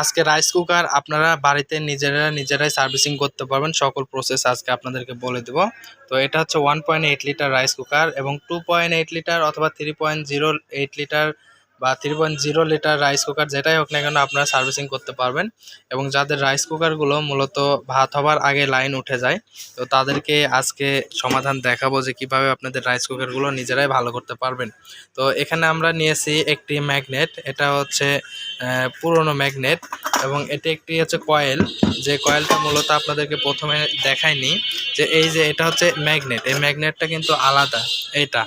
আজকে rice cooker আপনারা বাড়িতে নিজেরা নিজেরাই সার্ভিসিং করতে পারবেন। সকল প্রসেস আজকে আপনাদেরকে বলে দেব। তো এটা হচ্ছে one point eight litre rice cooker এবং টু পয়েন্ট এইট লিটার অথবা three point zero eight litre বা three point zero litre rice cooker যেটাই হোক না কেন আপনারা সার্ভিসিং করতে পারবেন এবং যাদের রাইস কুকারগুলো মূলত ভাত হবার আগে লাইন উঠে যায়, তো তাদেরকে আজকে সমাধান দেখাবো যে কীভাবে আপনাদের রাইস কুকারগুলো নিজেরাই ভালো করতে পারবেন। তো এখানে আমরা নিয়েছি একটি ম্যাগনেট এটা হচ্ছে পুরনো ম্যাগনেট এবং এটি একটি হচ্ছে কয়েল যে কয়েলটা মূলত আপনাদেরকে প্রথমে দেখায়নি যে এই যে এটা হচ্ছে ম্যাগনেট এই ম্যাগনেটটা কিন্তু আলাদা, এইটা,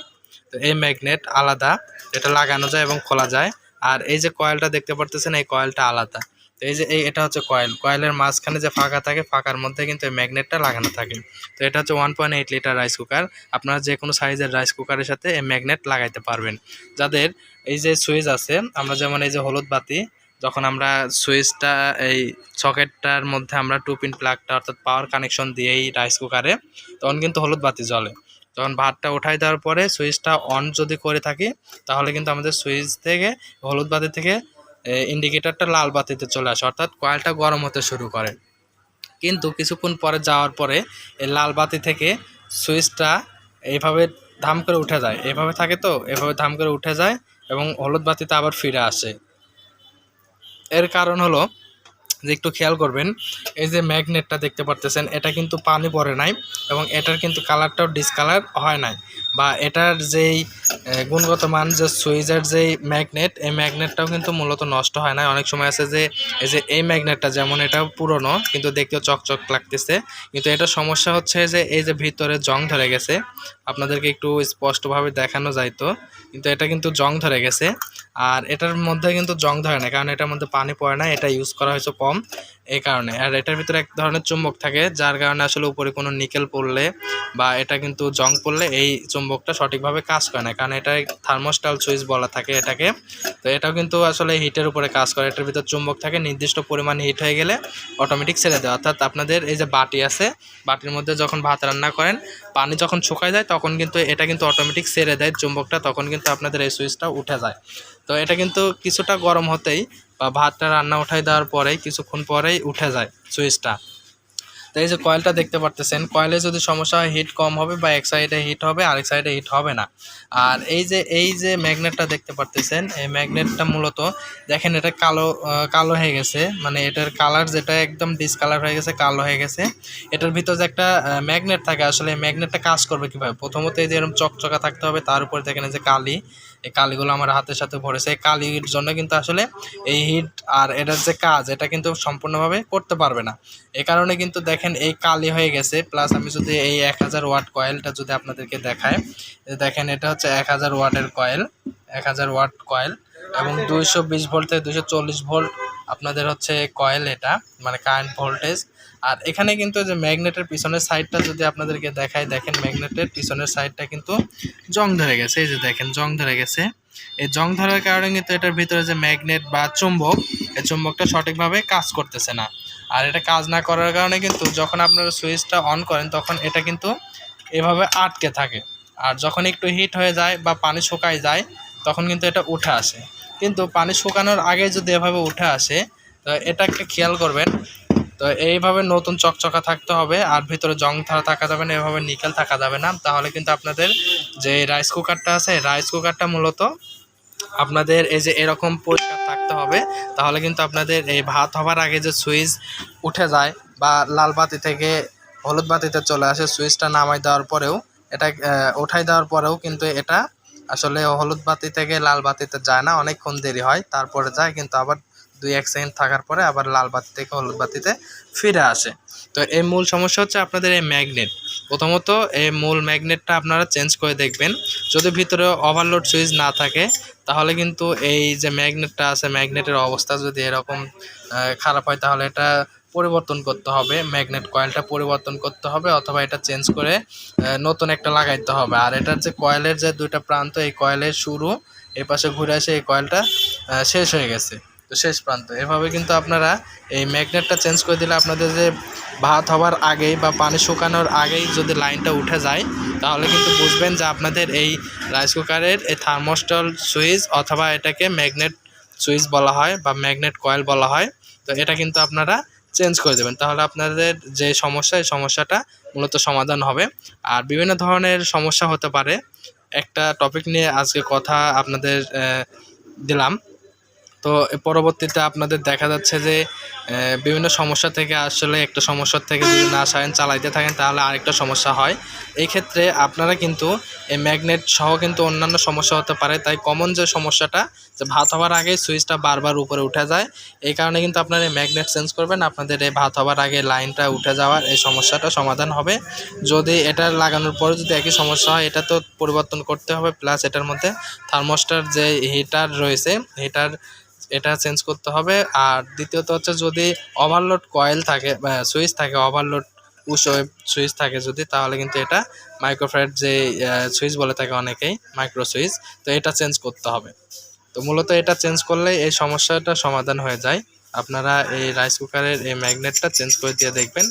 তো এই ম্যাগনেট আলাদা। এটা লাগানো যায় এবং খোলা যায়। আর এই যে কয়েলটা দেখতে পারতেছেন, এই কয়েলটা আলাদা। তো এই যে এই, এটা হচ্ছে কয়েল। কয়েলের মাঝখানে যে ফাঁকা থাকে, ফাঁকার মধ্যে কিন্তু এই ম্যাগনেটটা লাগানো থাকে। তো এটা হচ্ছে one point eight litre rice cooker আপনারা যে কোনো সাইজের রাইস কুকারের সাথে এই ম্যাগনেট লাগাইতে পারবেন। যাদের এই যে সুইচ আছে, আমরা যেমন এই যে হলুদ বাতি, যখন আমরা সুইচটা, এই সকেটটার মধ্যে আমরা টু পিন প্লাগটা অর্থাৎ পাওয়ার কানেকশন দিই এই রাইস কুকারে তখন কিন্তু হলুদ বাতি জ্বলে। তখন ভাতটা উঠাই দেওয়ার পরে সুইচটা অন যদি করে থাকি, তাহলে কিন্তু আমাদের সুইচ থেকে হলুদ বাতি থেকে ইন্ডিকেটারটা লাল বাতিতে চলে আসে, অর্থাৎ কয়েলটা গরম হতে শুরু করে। কিন্তু কিছুক্ষণ পরে যাওয়ার পরে এই লাল বাতি থেকে সুইচটা এইভাবে ধাম করে উঠে যায়। এভাবে থাকে তো? এভাবে ধাম করে উঠে যায় এবং হলুদ বাতিতে আবার ফিরে আসে। এর কারণ হলো যে একটু খেয়াল করবেন, এই যে ম্যাগনেটটা দেখতে পারতেছেন, এটা কিন্তু পানি পড়ে নাই এবং এটার কিন্তু কালারটাও ডিসকালার হয় নাই বা এটার যেই গুণগত মান, যে সুইজার যেই ম্যাগনেট, এই ম্যাগনেটটাও কিন্তু মূলত নষ্ট হয় না অনেক সময় আছে যে, এই যে এই ম্যাগনেটটা যেমন এটা পুরনো, কিন্তু দেখতেও চকচক লাগতেছে। কিন্তু এটা সমস্যা হচ্ছে যে, এই যে ভিতরে জং ধরে গেছে, আপনাদেরকে একটু স্পষ্টভাবে দেখানো যাইতো, কিন্তু এটা কিন্তু জং ধরে গেছে। আর এটার মধ্যে কিন্তু জং ধরে না, কারণ এটার মধ্যে পানি পড়ে না, এটা ইউজ করা হয়েছে কম এই কারণে। আর এটার ভিতরে এক ধরনের চুম্বক থাকে, যার কারণে আসলে উপরে কোনো নিকেল পড়লে বা এটা কিন্তু জং পড়লে এই চুম্বকটা সঠিকভাবে কাজ করে না। কারণ এটা থার্মোস্টাল সুইচ বলা থাকে এটাকে। তো এটাও কিন্তু আসলে হিটের উপরে কাজ করে। এটার ভিতর চুম্বক থাকে, নির্দিষ্ট পরিমাণ হিট হয়ে গেলে অটোমেটিক ছেড়ে দেয়। অর্থাৎ আপনাদের এই যে বাটি আছে, বাটির মধ্যে যখন ভাত রান্না করেন, পানি যখন শুকায় যায়, তখন কিন্তু এটা কিন্তু অটোমেটিক ছেড়ে দেয় চুম্বকটা, তখন কিন্তু আপনাদের এই সুইচটা উঠে যায়। তো এটা কিন্তু কিছুটা গরম হতেই বা ভাতটা রান্না উঠাই দেওয়ার পরেই কিছুক্ষণ পরেই উঠে যায় সুইচটা। তো এই যে কয়েলটা দেখতে পারতেছেন, কয়েলে যদি সমস্যা হয় হিট কম হবে বা এক সাইডে হিট হবে, আরেক সাইডে হিট হবে না। আর এই যে এই যে ম্যাগনেটটা দেখতে পারতেছেন, এই ম্যাগনেটটা মূলত দেখেন এটা কালো কালো হয়ে গেছে মানে এটার কালার যেটা একদম ডিসকালার হয়ে গেছে, কালো হয়ে গেছে। এটার ভিতর যে একটা ম্যাগনেট থাকে, আসলে ম্যাগনেটটা কাজ করবে কীভাবে? প্রথমত এই যে এরকম চকচকা থাকতে হবে, তার উপরে দেখেন যে কালি। এই কালিগুলো আমার হাতের সাথে ভরেছে। এই কালির জন্য কিন্তু আসলে এই হিট আর এটার যে কাজ, এটা কিন্তু সম্পূর্ণভাবে করতে পারবে না। এই কারণে কিন্তু দেখেন এই কালি হয়ে গেছে। প্লাস আমি যদি এই এক হাজার ওয়াট কয়েলটা যদি আপনাদেরকে দেখায় দেখেন এটা হচ্ছে এক হাজার ওয়াটের কয়েল। এক হাজার ওয়াট কয়েল এবং দুইশো বিশ ভোল্ট থেকে দুইশো চল্লিশ ভোল্ট আপনাদের হচ্ছে কয়েল এটা মানে কারেন্ট ভোল্টেজ আর এখানে কিন্তু যে ম্যাগনেটের পিছনের সাইডটা যদি আপনাদেরকে দেখায় দেখেন ম্যাগনেটের পিছনের সাইডটা কিন্তু জং ধরে গেছে। এই যে দেখেন, জং ধরে গেছে। এই জং ধরার কারণে কিন্তু এটার ভিতরে যে ম্যাগনেট বা চুম্বক, এই চুম্বকটা সঠিকভাবে কাজ করতেছে না। আর এটা কাজ না করার কারণে কিন্তু যখন আপনারা সুইচটা অন করেন, তখন এটা কিন্তু এভাবে আটকে থাকে। আর যখন একটু হিট হয়ে যায় বা পানি শুকায় যায়, তখন কিন্তু এটা উঠে আসে। কিন্তু পানি শুকানোর আগে যদি এভাবে উঠে আসে, তো এটা একটা খেয়াল করবেন তো এইভাবে নতুন চকচকা থাকতে হবে, আর ভিতরে জং থাকা থাকা যাবে না, এভাবে নিকেল থাকা যাবে না। তাহলে কিন্তু আপনাদের যে রাইস কুকারটা আছে, রাইস কুকারটা মূলত আপনাদের এই যে এরকম পরিষ্কার থাকতে হবে। তাহলে কিন্তু আপনাদের এই ভাত হবার আগে যে সুইচ উঠে যায় বা লাল বাতি থেকে হলুদ বাতিতে চলে আসে, সুইচটা নামাই দেওয়ার পরেও, এটা উঠাই দেওয়ার পরেও কিন্তু এটা আসলে হলুদ বাতি থেকে লাল বাতিতে যায় না, অনেকক্ষণ দেরি হয়, তারপরে যায়, কিন্তু আবার দুই এক সেকেন্ড থাকার পরে আবার লাল বাতি থেকে হলুদ বাতিতে ফিরে আসে। তো এই মূল সমস্যা হচ্ছে আপনাদের এই ম্যাগনেট। প্রথমত এই মূল ম্যাগনেটটা আপনারা চেঞ্জ করে দেখবেন। যদি ভিতরে ওভারলোড সুইচ না থাকে, তাহলে কিন্তু এই যে ম্যাগনেটটা আছে, ম্যাগনেটের অবস্থা যদি এরকম খারাপ হয়, তাহলে এটা পরিবর্তন করতে হবে। ম্যাগনেট কয়েলটা পরিবর্তন করতে হবে অথবা এটা চেঞ্জ করে নতুন একটা লাগাইতে হবে। আর এটার যে কয়েলের যে দুইটা প্রান্ত, এই কয়েলের শুরু এই পাশে ঘুরে আসে, এই কয়েলটা শেষ হয়ে গেছে। তো শেষ প্রান্ত। এভাবে কিন্তু আপনারা এই ম্যাগনেটটা চেঞ্জ করে দিলে আপনাদের যে ভাত হওয়ার আগেই বা পানি শুকানোর আগেই যদি লাইনটা উঠে যায়, তাহলে কিন্তু বুঝবেন যে আপনাদের এই রাইস কুকারের এই থার্মোস্টল সুইচ অথবা এটাকে ম্যাগনেট সুইচ বলা হয় বা ম্যাগনেট কয়েল বলা হয়, তো এটা কিন্তু আপনারা চেঞ্জ করে দেবেন। তাহলে আপনাদের যে সমস্যা, এই সমস্যাটা মূলত সমাধান হবে। আর বিভিন্ন ধরনের সমস্যা হতে পারে। একটা টপিক নিয়ে আজকে কথা আপনাদের দিলাম। তো পরবর্তীতে আপনাদের দেখা যাচ্ছে যে বিভিন্ন সমস্যা থেকে আসলে একটা সমস্যার থেকে যদি না সারেন, চালাইতে থাকেন, তাহলে আরেকটা সমস্যা হয়। এই ক্ষেত্রে আপনারা কিন্তু এই ম্যাগনেট সহ কিন্তু অন্যান্য সমস্যা হতে পারে। তাই কমন যে সমস্যাটা, যে ভাত হওয়ার আগে সুইচটা বারবার উপরে উঠে যায়, এই কারণে কিন্তু আপনারা এই ম্যাগনেট চেঞ্জ করবেন। আপনাদের এই ভাত হওয়ার আগে লাইনটা উঠে যাওয়ার এই সমস্যাটা সমাধান হবে। যদি এটা লাগানোর পরে যদি একই সমস্যা হয়, এটা তো পরিবর্তন করতে হবে। প্লাস এটার মধ্যে থার্মোস্টার যে হিটার রয়েছে হিটার এটা চেঞ্জ করতে হবে। আর দ্বিতীয়ত হচ্ছে যদি ওভারলোড কয়েল থাকে সুইচ থাকে ওভারলোড পুশ ওয়েব সুইচ থাকে যদি, তাহলে কিন্তু এটা মাইক্রোফ্রেড যে সুইচ বলে থাকে অনেকেই মাইক্রো সুইচ তো এটা চেঞ্জ করতে হবে। তো মূলত এটা চেঞ্জ করলে এই সমস্যাটা সমাধান হয়ে যায়। আপনারা এই রাইস কুকারের এই ম্যাগনেটটা চেঞ্জ করে দিয়ে দেখবেন।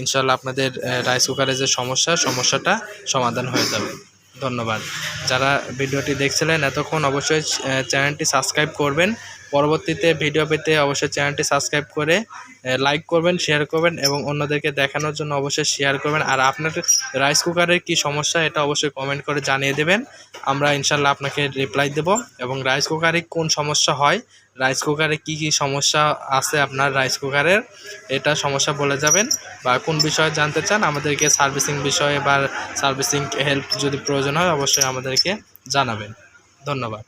ইনশাল্লাহ আপনাদের রাইস কুকারের যে সমস্যা, সমস্যাটা সমাধান হয়ে যাবে। ধন্যবাদ। যারা ভিডিওটি দেখছিলেন, এতক্ষণ অবশ্যই চ্যানেলটি সাবস্ক্রাইব করবেন। পরবর্তীতে ভিডিও পেতে অবশ্যই চ্যানেলটি সাবস্ক্রাইব করে লাইক করবেন শেয়ার করবেন এবং অন্যদেরকে দেখানোর জন্য অবশ্যই শেয়ার করবেন। আর আপনার রাইস কুকারের কি সমস্যা এটা অবশ্যই কমেন্ট করে জানিয়ে দেবেন। আমরা ইনশাল্লাহ আপনাকে রিপ্লাই দেব এবং রাইস কুকারে কোন সমস্যা হয় রাইস কুকারে কি কি সমস্যা আছে আপনার রাইস কুকারের এটা সমস্যা বলে যাবেন। বা কোন বিষয়ে জানতে চান, আমাদেরকে সার্ভিসিং বিষয়ে বা সার্ভিসিং হেল্প যদি প্রয়োজন হয়, অবশ্যই আমাদেরকে জানাবেন। ধন্যবাদ।